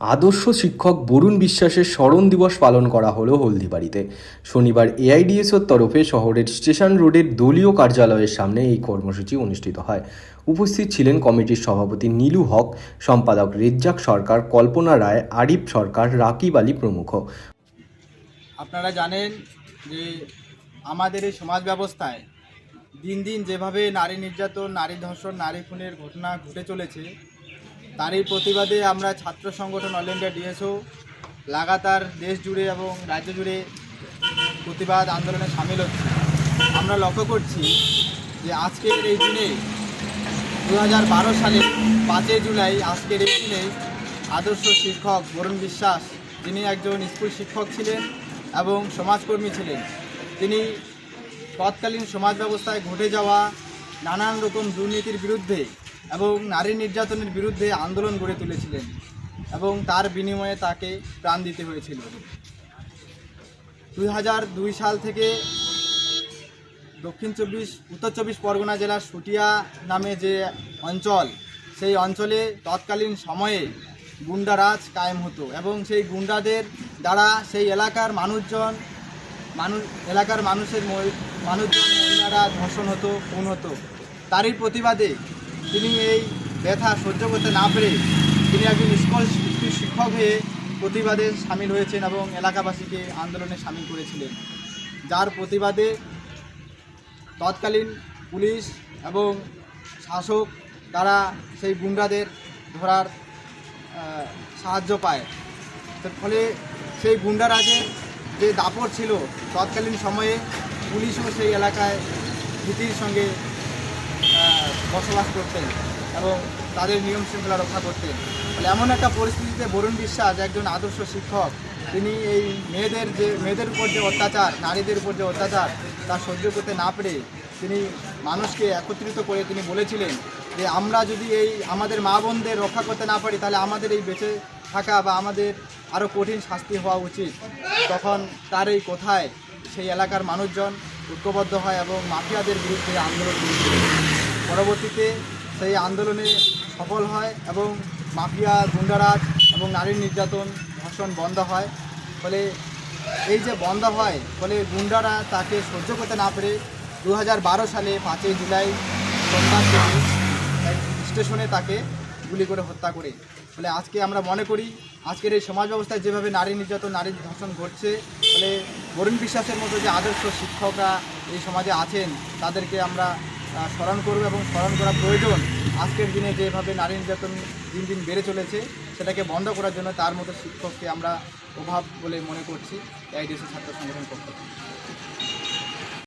আদর্শ শিক্ষক বরুণ বিশ্বাসের স্মরণ দিবস পালন করা হলো হলদিবাড়িতে। শনিবার এআইডিএসওর তরফে শহরের স্টেশন রোডের দলীয় কার্যালয়ের সামনে এই কর্মসূচি অনুষ্ঠিত হয়। উপস্থিত ছিলেন কমিটির সভাপতি নীলু হক, সম্পাদক রেজ্জাক সরকার, কল্পনা রায়, আরিফ সরকার, রাকিব আলী প্রমুখ। আপনারা জানেন যে আমাদের এই সমাজ ব্যবস্থায় দিন দিন যেভাবে নারী নির্যাতন, নারী ধর্ষণ, নারী খুনের ঘটনা ঘটে চলেছে তারই প্রতিবাদে আমরা ছাত্র সংগঠন অল ইন্ডিয়া ডিএসও লাগাতার দেশ জুড়ে এবং রাজ্য জুড়ে প্রতিবাদ আন্দোলনে সামিল হচ্ছে। আমরা লক্ষ্য করছি যে আজকের এই দিনে দু হাজার বারো সালে পাঁচই জুলাই আজকের এই দিনে আদর্শ শিক্ষক বরুণ বিশ্বাস, যিনি একজন স্কুল শিক্ষক ছিলেন এবং সমাজকর্মী ছিলেন, তিনি তৎকালীন সমাজ ব্যবস্থায় ঘটে যাওয়া নানান রকম দুর্নীতির বিরুদ্ধে এবং নারী নির্যাতনের বিরুদ্ধে আন্দোলন গড়ে তুলেছিলেন এবং তার বিনিময়ে তাকে প্রাণ দিতে হয়েছিল। দুই হাজার দুই সাল থেকে দক্ষিণ চব্বিশ, উত্তর চব্বিশ পরগনা জেলার সুটিয়া নামে যে অঞ্চল, সেই অঞ্চলে তৎকালীন সময়ে গুন্ডারাজ কায়েম হতো এবং সেই গুন্ডাদের দ্বারা সেই এলাকার মানুষজন মানুষ এলাকার মানুষের মানুষজন মহিলারা ধর্ষণ হতো, খুন হতো। তারই প্রতিবাদে তিনি এই ব্যথা সহ্য করতে না পেরে তিনি একজন স্কুল শিক্ষক হয়ে প্রতিবাদে সামিল হয়েছেন এবং এলাকাবাসীকে আন্দোলনে সামিল করেছিলেন। যার প্রতিবাদে তৎকালীন পুলিশ এবং শাসক তারা সেই গুন্ডাদের ধরার সাহায্য পায়। ফলে সেই গুন্ডারাজের যে দাপট ছিল তৎকালীন সময়ে পুলিশও সেই এলাকায় ভীতির সঙ্গে বসবাস করতেন এবং তাদের নিয়ম শৃঙ্খলা রক্ষা করতেন। ফলে এমন একটা পরিস্থিতিতে বরুণ বিশ্বাস একজন আদর্শ শিক্ষক, তিনি এই মেয়েদের যে, মেয়েদের উপর যে অত্যাচার, নারীদের উপর যে অত্যাচার, তা সহ্য করতে না পেরে তিনি মানুষকে একত্রিত করে তিনি বলেছিলেন যে, আমরা যদি এই আমাদের মা বোনদের রক্ষা করতে না পারি, তাহলে আমাদের এই বেঁচে থাকা বা আমাদের আরও কঠিন শাস্তি হওয়া উচিত। তখন তার এই কথায় সেই এলাকার মানুষজন ঐক্যবদ্ধ হয় এবং মাফিয়াদের বিরুদ্ধে আন্দোলন পরবর্তীতে সেই আন্দোলনে সফল হয় এবং মাফিয়া, গুন্ডারাজ এবং নারী নির্যাতন ধর্ষণ বন্ধ হয়। ফলে এই যে বন্ধ হয়, ফলে গুন্ডারা তাকে সহ্য করতে না পেরে দু হাজার বারো সালে পাঁচই জুলাই এক স্টেশনে তাকে গুলি করে হত্যা করে। ফলে আজকে আমরা মনে করি, আজকের এই সমাজ ব্যবস্থায় যেভাবে নারী নির্যাতন, নারী ধর্ষণ ঘটছে, ফলে বরুণ বিশ্বাসের মতো যে আদর্শ শিক্ষকরা এই সমাজে আছেন, তাদেরকে আমরা স্মরণ করব এবং স্মরণ করা প্রয়োজন আজকের দিনে যেভাবে নারী নির্যাতন দিন দিন বেড়ে চলেছে, সেটাকে বন্ধ করার জন্য তার মতো শিক্ষককে আমরা অভাব বলে মনে করছি এই দেশের ছাত্র সংগঠন পক্ষ।